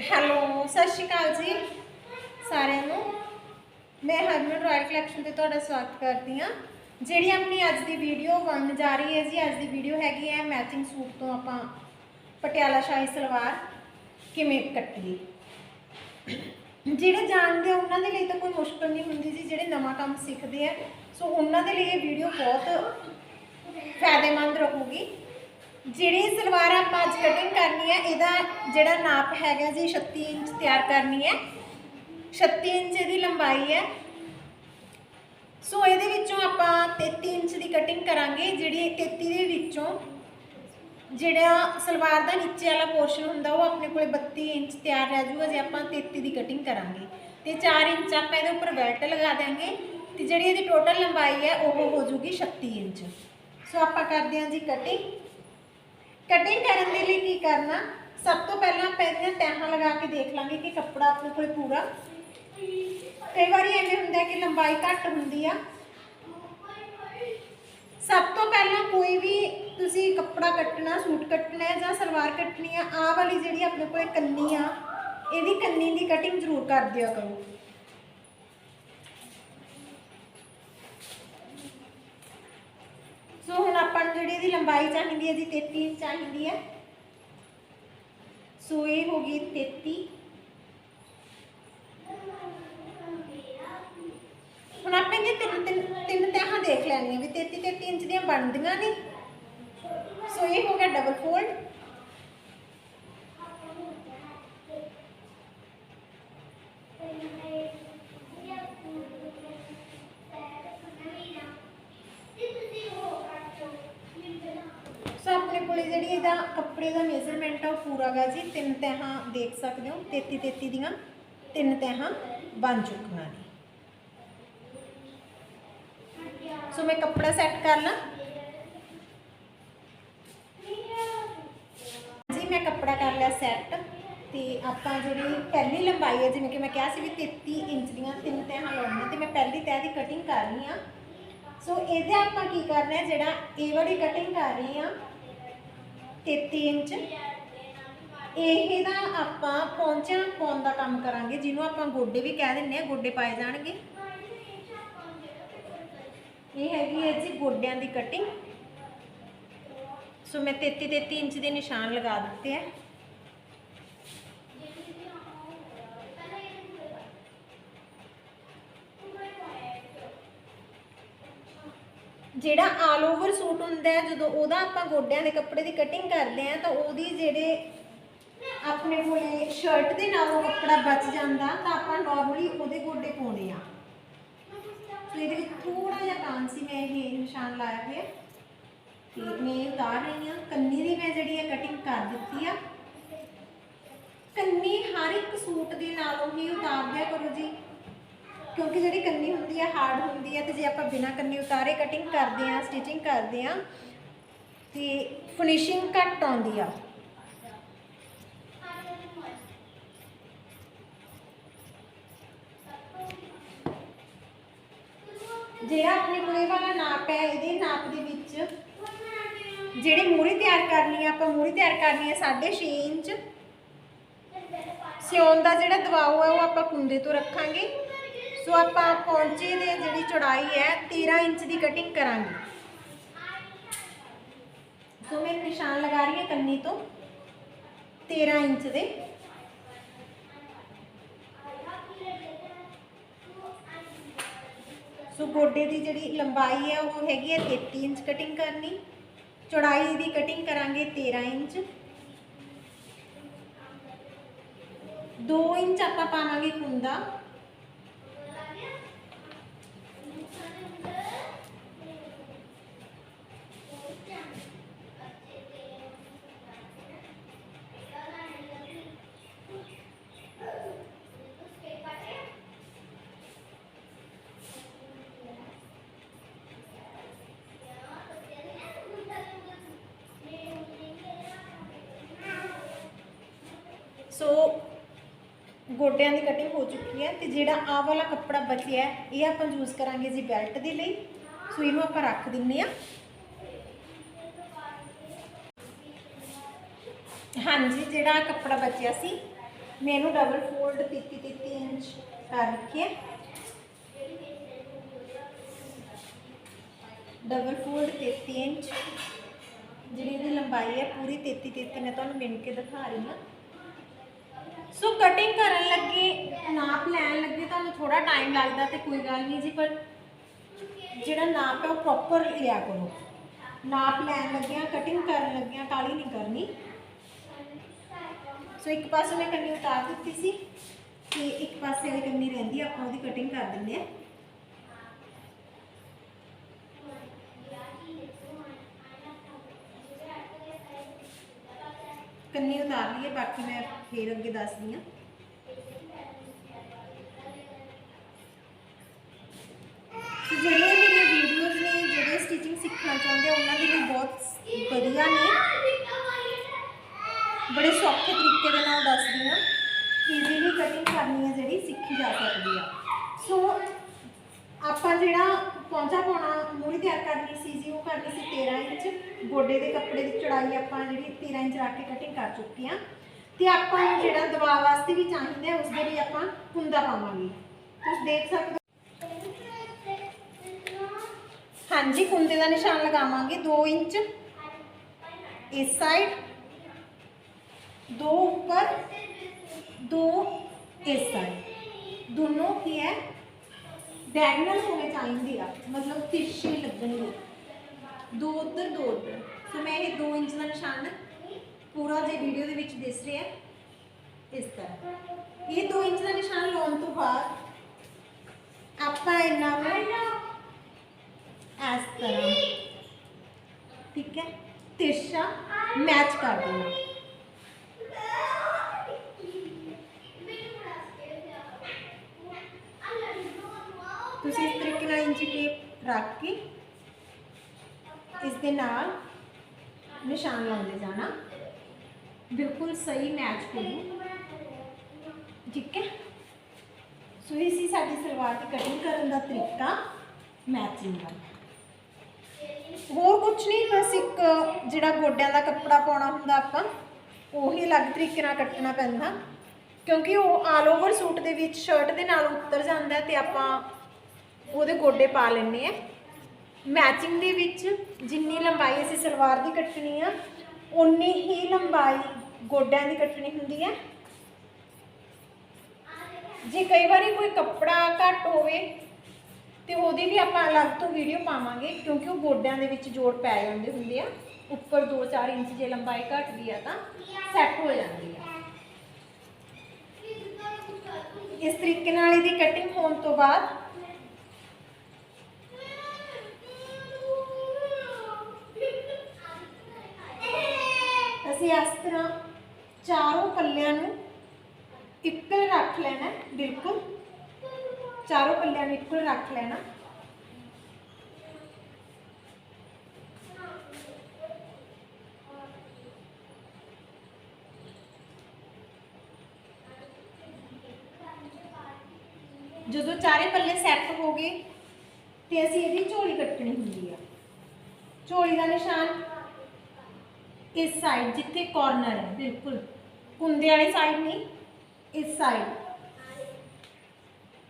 Hello, ਸਤਿ ਸ਼੍ਰੀ ਅਕਾਲ ਜੀ। ਸਾਰਿਆਂ ਨੂੰ। ਮੈਂ ਹਰਮਨ ਰਾਇਲ ਕਲੈਕਸ਼ਨ ਤੇ ਤੁਹਾਡਾ ਸਵਾਗਤ ਕਰਦੀ ਹਾਂ। ਜਿਹੜੀ ਆਪਣੀ ਅੱਜ ਦੀ ਵੀਡੀਓ ਬਣਨ ਜਾ ਰਹੀ ਹੈ ਜੀ, ਅੱਜ ਦੀ ਵੀਡੀਓ ਹੈਗੀ ਹੈ ਮੈਚਿੰਗ ਸੂਟ ਤੋਂ ਆਪਾਂ ਪਟਿਆਲਾ ਸ਼ਾਹੀ ਸਲਵਾਰ ਕਿਵੇਂ ਕੱਟੀਏ। ਜਿਹੜੇ ਜਾਣਦੇ ਉਹਨਾਂ ਦੇ ਲਈ ਤਾਂ ਕੋਈ ਮੁਸ਼ਕਲ ਨਹੀਂ ਹੁੰਦੀ ਜੀ, ਜਿਹੜੇ ਨਵਾਂ ਕੰਮ ਸਿੱਖਦੇ ਆ। ਸੋ ਉਹਨਾਂ ਦੇ ਲਈ ਇਹ ਵੀਡੀਓ ਬਹੁਤ ਫਾਇਦੇਮੰਦ ਰਹੂਗੀ। ਜਿਹੜੀ ਸਲਵਾਰ ਆਪਾਂ ਅੱਜ ਕਟਿੰਗ ਕਰਨੀ ਹੈ, ਇਹਦਾ ਜਿਹੜਾ ਨਾਪ ਹੈਗਾ ਜੀ 36 ਇੰਚ ਤਿਆਰ ਕਰਨੀ ਹੈ। 36 ਇੰਚ ਇਹਦੀ ਲੰਬਾਈ ਹੈ। ਸੋ ਇਹਦੇ ਵਿੱਚੋਂ ਆਪਾਂ 33 ਇੰਚ ਦੀ ਕਟਿੰਗ ਕਰਾਂਗੇ, ਜਿਹੜੀ 33 ਦੇ ਵਿੱਚੋਂ ਜਿਹੜਾ ਸਲਵਾਰ ਦਾ ਨੀਚੇ ਵਾਲਾ ਪੋਰਸ਼ਨ ਹੁੰਦਾ, ਉਹ ਆਪਣੇ ਕੋਲੇ 32 ਇੰਚ ਤਿਆਰ ਰਹਿ ਜੂਗਾ ਜੇ ਆਪਾਂ 33 ਦੀ ਕਟਿੰਗ ਕਰਾਂਗੇ। ਤੇ 4 ਇੰਚ ਆਪਾਂ ਇਹਦੇ ਉੱਪਰ ਬੈਲਟ ਲਗਾ ਦਿਆਂਗੇ, ਤੇ ਜਿਹੜੀ ਇਹਦੀ ਟੋਟਲ ਲੰਬਾਈ ਹੈ, ਉਹ ਹੋ ਜੂਗੀ 36 ਇੰਚ। ਸੋ ਆਪਾਂ ਕਰਦੇ ਹਾਂ ਜੀ ਕਟਿੰਗ ਕਟਿੰਗ ਕਰਨ ਦੇ ਲਈ ਕੀ ਕਰਨਾ? ਸਭ ਤੋਂ ਪਹਿਲਾਂ ਆਪਾਂ ਇਹਦੀਆਂ ਤੈਹਾਂ ਲਗਾ ਕੇ ਦੇਖ ਲਾਂਗੇ ਕਿ ਕੱਪੜਾ ਆਪਣੇ ਕੋਲ ਪੂਰਾ। ਕਈ ਵਾਰੀ ਐਵੇਂ ਹੁੰਦਾ ਕਿ ਲੰਬਾਈ ਘੱਟ ਹੁੰਦੀ ਆ। ਸਭ ਤੋਂ ਪਹਿਲਾਂ ਕੋਈ ਵੀ ਤੁਸੀਂ ਕੱਪੜਾ ਕੱਟਣਾ, ਸੂਟ ਕੱਟਣਾ ਜਾਂ ਸਲਵਾਰ ਕੱਟਣੀ ਆ, ਆਹ ਵਾਲੀ ਜਿਹੜੀ ਆਪਣੇ ਕੋਲ ਕੰਨੀ ਆ, ਇਹਦੀ ਕੰਨੀ ਦੀ ਕਟਿੰਗ ਜ਼ਰੂਰ ਕਰ ਦਿਆ ਕਰੋ ਸੋ ਹੁਣ ਆਪਾਂ ਨੂੰ ਜਿਹੜੀ ਇਹਦੀ ਲੰਬਾਈ ਚਾਹੀਦੀ ਹੈ ਜੀ 33 ਇੰਚ ਚਾਹੀਦੀ ਹੈ ਸੋ ਇਹ ਹੋ ਗਈ 33 ਹੁਣ ਆਪਾਂ ਇਹਦੇ ਤਿੰਨ ਤਿੰਨ ਤਿੰਨ ਤਹਾਂ ਦੇਖ ਲੈਣੀਆਂ ਵੀ 33 33 ਇੰਚ ਦੀਆਂ ਬਣਦੀਆਂ ਨੇ ਸੋ ਇਹ ਹੋ ਗਿਆ ਡਬਲ ਫੋਲਡ ਸੋ ਆਪਣੇ ਕੋਲੇ ਜਿਹੜੀ ਇਹਦਾ ਕੱਪੜੇ ਦਾ ਮੇਜ਼ਰਮੈਂਟ ਆ, ਉਹ ਪੂਰਾ ਗਾ ਜੀ, ਤਿੰਨ ਤਹਾਂ ਦੇਖ ਸਕਦੇ ਹੋ 33 33 ਦੀਆਂ ਤਿੰਨ ਤਹਾਂ ਬਣ ਚੁੱਕੀਆਂ ਨੇ। ਸੋ ਮੈਂ ਕੱਪੜਾ ਸੈੱਟ ਕਰ ਲਾਂ। ਜੀ, ਮੈਂ ਕੱਪੜਾ ਕਰ ਲਿਆ ਸੈੱਟ ਤੇ ਆਪਾਂ ਜਿਹੜੀ ਪਹਿਲੀ ਲੰਬਾਈ ਹੈ ਜਿਵੇਂ ਕਿ ਮੈਂ ਕਿਹਾ ਸੀ ਵੀ 33 ਇੰਚ ਦੀਆਂ ਤਿੰਨ ਤਹਾਂ ਲਾਉਣੀਆਂ ਤੇ ਮੈਂ ਪਹਿਲੀ ਤਹਿ ਦੀ ਕਟਿੰਗ ਕਰ ਰਹੀ ਹਾਂ। ਸੋ ਇਹਦੇ ਆਪਾਂ ਕੀ ਕਰਨਾ ਹੈ, ਜਿਹੜਾ ਇਹ ਵਾਲੀ ਕਟਿੰਗ ਕਰ ਰਹੀ ਹਾਂ 33 ਇੰਚ। ਇਹ ਦਾ ਆਪਾਂ ਪੌਂਚਾ ਪਾਉਣ ਦਾ ਕੰਮ ਕਰਾਂਗੇ, ਜਿਹਨੂੰ ਆਪਾਂ ਗੋਡੇ ਵੀ ਕਹਿ ਦਿੰਨੇ ਆ, ਗੋਡੇ ਪਾਏ ਜਾਣਗੇ। ਇਹ ਹੈਗੀ ਹੈ ਜੀ ਗੋਡਿਆਂ ਦੀ ਕਟਿੰਗ ਸੋ ਮੈਂ 33 33 ਇੰਚ ਦੇ ਨਿਸ਼ਾਨ ਲਗਾ ਦਿੱਤੇ ਆ। ਜਿਹੜਾ ਆਲ ਓਵਰ ਸੂਟ ਹੁੰਦਾ ਹੈ, ਜਦੋਂ ਉਹਦਾ ਆਪਾਂ ਗੋਡਿਆਂ ਦੇ ਕੱਪੜੇ ਦੀ ਕਟਿੰਗ ਕਰਦੇ ਆ ਤਾਂ ਉਹਦੀ ਜਿਹੜੇ ਆਪਣੇ ਕੋਲੇ ਸ਼ਰਟ ਦੇ ਨਾਲੋਂ ਕੱਪੜਾ ਬਚ ਜਾਂਦਾ, ਤਾਂ ਆਪਾਂ ਨਾਰਮਲੀ ਉਹਦੇ ਗੋਡੇ ਪਾਉਣੇ ਆ ਸੋ ਇਹਦੇ ਵਿੱਚ ਥੋੜਾ ਜਿਹਾ ਕਾਨ ਸੀ ਮੈਂ ਇਹ ਨਿਸ਼ਾਨ ਲਾਇਆ ਹੋਇਆ। ਤੇ ਮੈਂ ਉਤਾਰ ਰਹੀ ਹਾਂ, ਕੰਨੀ ਦੀ ਮੈਂ ਜਿਹੜੀ ਹੈ ਕਟਿੰਗ ਕਰ ਦਿੱਤੀ ਆ। ਕੰਨੀ ਹਰ ਇੱਕ ਸੂਟ ਦੇ ਨਾਲੋਂ ਹੀ ਉਤਾਰ ਦਿਆ ਕਰੋ ਜੀ। ਕਿਉਂਕਿ ਜਿਹੜੀ ਕੰਨੀ ਹੁੰਦੀ ਹੈ ਹਾਰਡ ਹੁੰਦੀ ਹੈ ਤੇ ਜੇ ਆਪਾਂ ਬਿਨਾਂ ਕੰਨੀ ਉਤਾਰੇ ਕਟਿੰਗ ਕਰਦੇ ਆ ਸਟਿਚਿੰਗ ਕਰਦੇ ਆ, ਤੇ ਫਿਨਿਸ਼ਿੰਗ ਘੱਟ ਆਉਂਦੀ ਆ। ਜਿਹੜਾ ਆਪਣੇ ਕੋਲੇ ਵਾਲਾ ਨਾਪ ਹੈ, ਇਹਦੇ ਨਾਪ ਦੇ ਵਿੱਚ ਜਿਹੜੀ ਮੂਰੀ ਤਿਆਰ ਕਰਨੀ ਹੈ ਆਪਾਂ ਮੂਰੀ ਤਿਆਰ ਕਰਨੀ ਹੈ 6.5 ਇੰਚ। ਸਿਉਣ ਦਾ ਜਿਹੜਾ ਦਬਾਅ ਹੈ ਉਹ ਆਪਾਂ ਕੁੰਡੇ ਤੋਂ ਰੱਖਾਂਗੇ। ਸੋ ਆਪਾਂ ਪੌਂਚੇ ਦੇ ਜਿਹੜੀ ਚੌੜਾਈ ਹੈ 13 ਇੰਚ ਦੀ ਕਟਿੰਗ ਕਰਾਂਗੇ। ਸੋ ਮੈਂ ਨਿਸ਼ਾਨ ਲਗਾ ਰਹੀ ਹਾਂ ਕੰਨੀ ਤੋਂ 13 ਇੰਚ ਦੇ। ਸੋ ਗੋਡੇ ਦੀ ਜਿਹੜੀ ਲੰਬਾਈ ਹੈ, ਉਹ ਹੈਗੀ ਹੈ 33 ਇੰਚ ਕਟਿੰਗ ਕਰਨੀ। ਚੌੜਾਈ ਦੀ ਕਟਿੰਗ ਕਰਾਂਗੇ 13 ਇੰਚ। 2 ਇੰਚ ਆਪਾਂ ਪਾਵਾਂਗੇ ਕੁੰਦਾ ਸੋ ਗੋਡਿਆਂ ਦੀ ਕਟਿੰਗ ਹੋ ਚੁੱਕੀ ਹੈ ਤੇ ਜਿਹੜਾ ਆਹ ਵਾਲਾ ਕੱਪੜਾ ਬਚਿਆ ਇਹ ਆਪਾਂ ਯੂਜ਼ ਕਰਾਂਗੇ ਜੀ ਬੈਲਟ ਦੇ ਲਈ। ਸੋ ਇਹਨੂੰ ਆਪਾਂ ਰੱਖ ਦਿੰਨੇ ਆ ਹਾਂਜੀ, ਜਿਹੜਾ ਕੱਪੜਾ ਬਚਿਆ ਸੀ, ਮੈਂ ਇਹਨੂੰ ਡਬਲ ਫੋਲਡ 33 33 ਇੰਚ ਕਰ ਰੱਖਿਆ ਡਬਲ ਫੋਲਡ 33 ਇੰਚ। ਜਿਹੜੀ ਇਹਦੀ ਲੰਬਾਈ ਹੈ, ਪੂਰੀ 33 33 ਮੈਂ ਤੁਹਾਨੂੰ ਮਿਣ ਕੇ ਦਿਖਾ ਰਹੀ ਹਾਂ। ਸੋ ਕਟਿੰਗ ਕਰਨ ਲੱਗੇ ਨਾਪ ਲੈਣ ਲੱਗੇ ਤੁਹਾਨੂੰ ਥੋੜਾ ਟਾਈਮ ਲੱਗਦਾ ਤੇ ਕੋਈ ਗੱਲ ਨਹੀਂ ਜੀ ਪਰ ਜਿਹੜਾ ਨਾਪ ਹੈ ਉਹ ਪ੍ਰੋਪਰ ਲਿਆ ਕਰੋ। ਨਾਪ ਲੈਣ ਲੱਗਿਆ ਕਟਿੰਗ ਕਰਨ ਲੱਗਿਆ ਕਾਲੀ ਨਹੀਂ ਕਰਨੀ। ਸੋ ਇੱਕ ਪਾਸੇ ਮੈਂ ਕੰਨੀ ਉਤਾਰ ਦਿੱਤੀ ਸੀ ਤੇ ਇੱਕ ਪਾਸੇ ਵਾਲੀ ਕੰਨੀ ਰਹਿੰਦੀ ਆ, ਆਪਾਂ ਉਹਦੀ ਕਟਿੰਗ ਕਰ ਦਿੰਦੇ ਆ। ਕੰਨੀ ਉਤਾਰ ਲਈਏ, ਬਾਕੀ ਮੈਂ ਫੇਰ ਅੱਗੇ ਦੱਸਦੀ ਆ ਸੋ ਜਿਹੜੀਆਂ ਮੇਰੀਆਂ ਵੀਡੀਓਜ਼ ਨੇ, ਜਿਹੜੇ ਸਟਿਚਿੰਗ ਸਿੱਖਣਾ ਚਾਹੁੰਦੇ ਆ, ਉਹਨਾਂ ਦੇ ਲਈ ਬਹੁਤ ਵਧੀਆ ਨੇ। ਬੜੇ ਸੌਖੇ ਤਰੀਕੇ ਦੇ ਨਾਲ ਦੱਸਦੀ ਹਾਂ ਈਜ਼ੀਲੀ ਕਟਿੰਗ ਕਰਨੀ ਹੈ, ਜਿਹੜੀ ਸਿੱਖੀ ਜਾ ਸਕਦੀ ਆ। ਸੋ ਆਪਾਂ ਜਿਹੜਾ ਪੌਂਚਾ ਪਾਉਣਾ ਮੂਰੀ ਤਿਆਰ ਕਰਨੀ ਸੀ ਸੀ 13 ਇੰਚ ਗੋਡੇ ਦੇ ਕੱਪੜੇ ਦੀ ਚੌੜਾਈ ਆਪਾਂ ਜਿਹੜੀ 13 ਇੰਚ ਰੱਖ ਕੇ ਕਟਿੰਗ ਕਰ ਚੁੱਕੇ ਆ ਤੇ ਆਪਾਂ ਨੂੰ ਜਿਹੜਾ ਦਵਾ ਵਾਸਤੇ ਵੀ ਚਾਹੀਦਾ ਉਸ ਦੇ ਲਈ ਆਪਾਂ ਕੁੰਦਾ ਪਾਵਾਂਗੇ। ਤੁਸੀਂ ਦੇਖ ਸਕਦੇ ਹਾਂਜੀ ਕੁੰਦੇ ਦਾ ਨਿਸ਼ਾਨ ਲਗਾਵਾਂਗੇ। 2 ਇੰਚ। ਇਸ ਸਾਈਡ ਦੋ ਉੱਪਰ। ਦੋ ਇਸ ਸਾਈਡ ਦੋਨੋਂ ਕੀ ਹੈ? ਡਾਇਗਨਲ ਹੋਣੇ ਚਾਹੀਦੇ ਆ। ਮਤਲਬ ਤਿਰਛੇ ਲੱਗਣਗੇ। ਦੋ ਉੱਧਰ ਦੋ ਉੱਧਰ। ਸੋ ਮੈਂ ਇਹ 2 ਇੰਚ ਦਾ ਨਿਸ਼ਾਨ ਪੂਰਾ ਜੇ ਵੀਡੀਓ ਦੇ ਵਿੱਚ ਦਿਸ ਰਿਹਾ ਇਸ ਤਰ੍ਹਾਂ। ਇਹ 2 ਇੰਚ ਦਾ ਨਿਸ਼ਾਨ ਲਾਉਣ ਤੋਂ ਬਾਅਦ ਆਪਾਂ ਇਹਨਾਂ ਨੂੰ ਇਸ ਤਰ੍ਹਾਂ, ਠੀਕ ਹੈ, ਤਿਰਛਾ ਮੈਚ ਕਰ ਦੇਣਾ। ਤੁਸੀਂ ਇਸ ਤਰੀਕੇ ਨਾਲ ਇੰਚੀ ਟੇਪ ਰੱਖ ਕੇ ਇਸ ਦੇ ਨਾਲ ਨਿਸ਼ਾਨ ਲਾਉਂਦੇ ਜਾਣਾ। ਬਿਲਕੁਲ ਸਹੀ ਮੈਚ ਕਰੂ ਠੀਕ ਹੈ? ਸੋ ਇਹ ਸੀ ਸਾਡੀ ਸਲਵਾਰ ਦੀ ਕਟਿੰਗ ਕਰਨ ਦਾ ਤਰੀਕਾ ਮੈਚਿੰਗ ਦਾ। ਹੋਰ ਕੁਝ ਨਹੀਂ, ਬਸ ਇੱਕ ਜਿਹੜਾ ਗੋਡਿਆਂ ਦਾ ਕੱਪੜਾ ਪਾਉਣਾ ਹੁੰਦਾ ਆਪਾਂ, ਉਹੀ ਅਲੱਗ ਤਰੀਕੇ ਨਾਲ ਕੱਟਣਾ ਪੈਂਦਾ। ਕਿਉਂਕਿ ਉਹ ਆਲ ਓਵਰ ਸੂਟ ਦੇ ਵਿੱਚ ਸ਼ਰਟ ਦੇ ਨਾਲ ਉਤਰ ਜਾਂਦਾ ਤੇ ਆਪਾਂ ਉਹਦੇ ਗੋਡੇ ਪਾ ਲੈਂਦੇ ਆ ਮੈਚਿੰਗ ਦੇ ਵਿੱਚ ਜਿੰਨੀ ਲੰਬਾਈ ਅਸੀਂ ਸਲਵਾਰ ਦੀ ਕੱਟਣੀ ਆ ਉਨੀ ਹੀ ਲੰਬਾਈ ਗੋਡਿਆਂ ਦੀ ਕੱਟਣੀ ਹੁੰਦੀ ਹੈ ਜੇ ਕਈ ਵਾਰੀ ਕੋਈ ਕੱਪੜਾ ਘੱਟ ਹੋਵੇ ਤੇ ਉਹਦੀ ਵੀ ਆਪਾਂ ਅਲੱਗ ਤੋਂ ਵੀਡੀਓ ਪਾਵਾਂਗੇ, ਕਿਉਂਕਿ ਉਹ ਗੋਡਿਆਂ ਦੇ ਵਿੱਚ ਜੋੜ ਪੈ ਜਾਂਦੇ ਹੁੰਦੇ ਆ। ਉੱਪਰ 2-4 ਇੰਚ ਜੇ ਲੰਬਾਈ ਘਟਦੀ ਆ ਤਾਂ ਸੈੱਟ ਹੋ ਜਾਂਦੀ ਆ। ਇਸ ਤਰੀਕੇ ਨਾਲ ਇਹਦੀ ਕਟਿੰਗ ਹੋਣ ਤੋਂ ਬਾਅਦ ਅਸੀਂ ਇਸ ਤਰ੍ਹਾਂ ਚਾਰੋਂ ਪੱਲਿਆਂ ਨੂੰ ਇੱਕਲ ਰੱਖ ਲੈਣਾ ਹੈ, ਬਿਲਕੁਲ ਚਾਰੋਂ ਪੱਲਿਆਂ ਨੂੰ ਇੱਕਲ ਰੱਖ ਲੈਣਾ ਜਦੋਂ ਚਾਰੇ ਪੱਲੇ ਸੈੱਟ ਹੋ ਗਏ ਤੇ ਅਸੀਂ ਇਹਦੀ ਝੋਲੀ ਕੱਟਣੀ ਹੁੰਦੀ ਆ। ਝੋਲੀ ਦਾ ਨਿਸ਼ਾਨ ਇਸ ਸਾਈਡ ਜਿੱਥੇ ਕਾਰਨਰ ਹੈ ਬਿਲਕੁਲ। ਕੁੰਦੇ ਵਾਲੀ ਸਾਈਡ ਨਹੀਂ? ਇਸ ਸਾਈਡ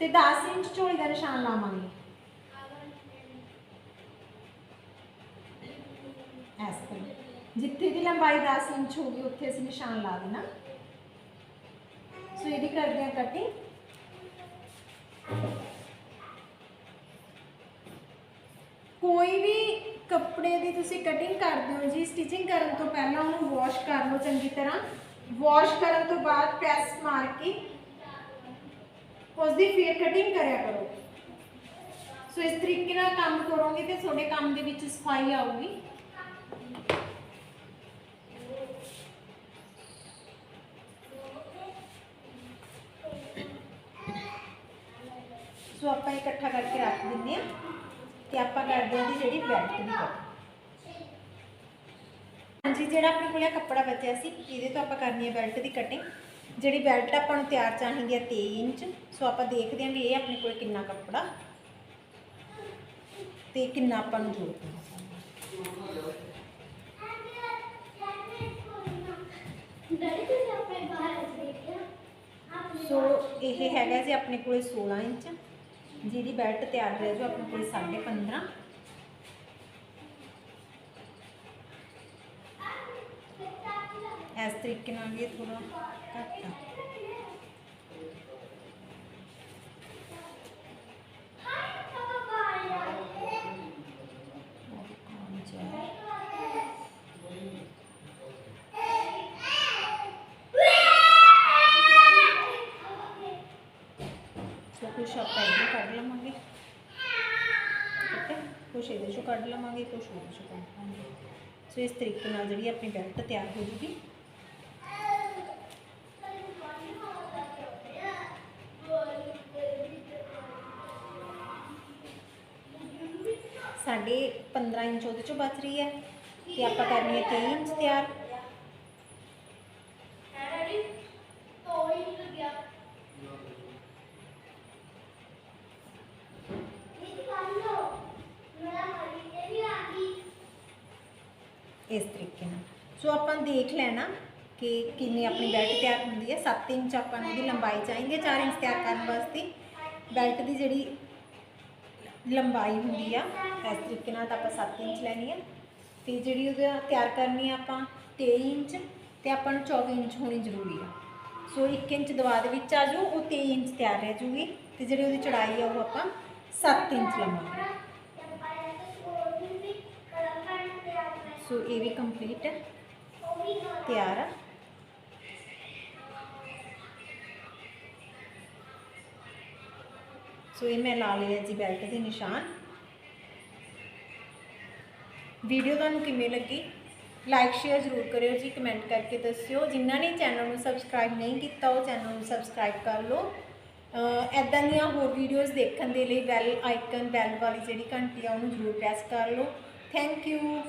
ਤੇ 10 ਇੰਚ ਝੋਲੀ ਦਾ ਨਿਸ਼ਾਨ ਲਾਵਾਂਗੇ। ਇਸ ਤਰ੍ਹਾਂ। ਜਿੱਥੇ ਦੀ ਲੰਬਾਈ 10 ਇੰਚ ਹੋਗੀ ਉੱਥੇ ਅਸੀਂ ਨਿਸ਼ਾਨ ਲਾ ਦੇਣਾ। ਸੋ ਇਹਦੀ ਕਰਦੇ ਹਾਂ ਕਟਿੰਗ ਕੋਈ ਵੀ ਕੱਪੜੇ ਦੀ ਤੁਸੀਂ ਕਟਿੰਗ ਕਰਦੇ ਹੋ ਜੀ ਸਟਿਚਿੰਗ ਕਰਨ ਤੋਂ ਪਹਿਲਾਂ ਉਹਨੂੰ ਵਾਸ਼ ਕਰ ਲਓ ਚੰਗੀ ਤਰ੍ਹਾਂ। ਵਾਸ਼ ਕਰਨ ਤੋਂ ਬਾਅਦ ਪ੍ਰੈਸ ਮਾਰ ਕੇ ਉਸ ਦੀ ਫੇਰ ਕਟਿੰਗ ਕਰਿਆ ਕਰੋ। ਸੋ ਇਸ ਤਰੀਕੇ ਨਾਲ ਕੰਮ ਕਰੋਗੇ ਤੇ ਤੁਹਾਡੇ ਕੰਮ ਦੇ ਵਿੱਚ ਸਫ਼ਾਈ ਆਊਗੀ। ਸੋ ਆਪਾਂ ਇਕੱਠਾ ਕਰਕੇ ਰੱਖ ਦਿੰਦੇ ਆ ਤੇ ਆਪਾਂ ਕਰਦੇ ਹਾਂ ਜਿਹੜੀ ਬੈਲਟ ਦੀ ਕਟਿੰਗ ਹਾਂਜੀ, ਜਿਹੜਾ ਆਪਣੇ ਕੋਲੇ ਕੱਪੜਾ ਬਚਿਆ ਸੀ, ਇਹਦੇ ਤੋਂ ਆਪਾਂ ਕਰਨੀ ਹੈ ਬੈਲਟ ਦੀ ਕਟਿੰਗ ਜਿਹੜੀ ਬੈਲਟ ਆਪਾਂ ਨੂੰ ਤਿਆਰ ਚਾਹੀਦੀ ਹੈ 23 ਇੰਚ, ਸੋ ਆਪਾਂ ਦੇਖਦੇ ਹਾਂ ਵੀ ਇਹ ਆਪਣੇ ਕੋਲ ਕਿੰਨਾ ਕੱਪੜਾ ਤੇ ਕਿੰਨਾ ਆਪਾਂ ਨੂੰ ਜ਼ਰੂਰਤ ਹੈ। ਸੋ ਇਹ ਹੈਗਾ ਜੀ ਆਪਣੇ ਕੋਲੇ 16 ਇੰਚ। ਜਿਹਦੀ ਬੈਲਟ ਤਿਆਰ ਰਹਿ ਜੋ ਆਪਣੇ ਕੋਲੇ 15.5 ਇਸ ਤਰੀਕੇ ਨਾਲ ਇਹ ਥੋੜਾ ਘੱਟ ਆ। ਕੁਛ ਆਪਾਂ ਇਹਨੂੰ ਕੱਢ ਲਵਾਂਗੇ। ਠੀਕ ਹੈ? ਕੁਛ ਇਹਦੇ ਚੋਂ ਕੱਢ ਲਵਾਂਗੇ, ਕੁਛ ਉਹਦੇ ਚੋਂ ਕੱਢ ਲਵਾਂਗੇ। ਸੋ ਇਸ ਤਰੀਕੇ ਨਾਲ ਜਿਹੜੀ ਆਪਣੀ ਬੈਲਟ ਤਿਆਰ ਹੋ ਜੂਗੀ ਸਾਡੇ 15 ਇੰਚ ਉਹਦੇ ਚੋਂ ਬਚ ਰਹੀ ਹੈ ਤੇ ਆਪਾਂ ਕਰਨੀ ਹੈ 23 ਇੰਚ ਤਿਆਰ। ਇਸ ਤਰੀਕੇ ਨਾਲ। ਸੋ ਆਪਾਂ ਦੇਖ ਲੈਣਾ ਕਿ ਕਿੰਨੀ ਆਪਣੀ ਬੈਲਟ ਤਿਆਰ ਹੁੰਦੀ ਹੈ। 7 ਇੰਚ ਆਪਾਂ ਨੂੰ ਇਹਦੀ ਲੰਬਾਈ ਚਾਹੀਦੀ ਹੈ 4 ਇੰਚ ਤਿਆਰ ਕਰਨ ਵਾਸਤੇ। ਬੈਲਟ ਦੀ ਜਿਹੜੀ ਲੰਬਾਈ ਹੁੰਦੀ ਆ, ਇਸ ਤਰੀਕੇ ਨਾਲ ਤਾਂ ਆਪਾਂ 7 ਇੰਚ ਲੈਣੀ ਆ। ਤੇ ਜਿਹੜੀ ਉਹਦਾ ਤਿਆਰ ਕਰਨੀ ਆ ਆਪਾਂ 23 ਇੰਚ ਤੇ ਆਪਾਂ ਨੂੰ 24 ਇੰਚ ਹੋਣੀ ਜ਼ਰੂਰੀ ਆ। ਸੋ 1 ਇੰਚ ਦਵਾ ਦੇ ਵਿੱਚ ਆ ਜਾਓ ਉਹ 23 ਇੰਚ ਤਿਆਰ ਰਹਿ ਜੂਗੀ ਤੇ ਜਿਹੜੀ ਉਹਦੀ ਚੜਾਈ ਆ ਉਹ ਆਪਾਂ 7 ਇੰਚ ਲਵਾਂਗੇ। ਸੋ ਇਹ ਵੀ ਕੰਪਲੀਟ ਤਿਆਰ ਆ। ਸੋ ਇਹ ਮੈਂ ਲਾ ਲਿਆ ਜੀ ਬੈਲਟ ਦੇ ਨਿਸ਼ਾਨ। ਵੀਡੀਓ ਤੁਹਾਨੂੰ ਕਿਵੇਂ ਲੱਗੀ? ਲਾਈਕ ਸ਼ੇਅਰ ਜ਼ਰੂਰ ਕਰਿਓ ਜੀ ਕਮੈਂਟ ਕਰਕੇ ਦੱਸਿਓ। ਜਿਨ੍ਹਾਂ ਨੇ ਚੈਨਲ ਨੂੰ ਸਬਸਕ੍ਰਾਈਬ ਨਹੀਂ ਕੀਤਾ, ਉਹ ਚੈਨਲ ਨੂੰ ਸਬਸਕ੍ਰਾਈਬ ਕਰ ਲਓ। ਐਦਾਂ ਦੀਆਂ ਹੋਰ ਵੀਡੀਓਜ਼ ਦੇਖਣ ਦੇ ਲਈ ਬੈਲ ਆਈਕਨ ਬੈਲ ਵਾਲੀ ਜਿਹੜੀ ਘੰਟੀ ਆ, ਉਹਨੂੰ ਜ਼ਰੂਰ ਪ੍ਰੈਸ ਕਰ ਲਓ। Thank you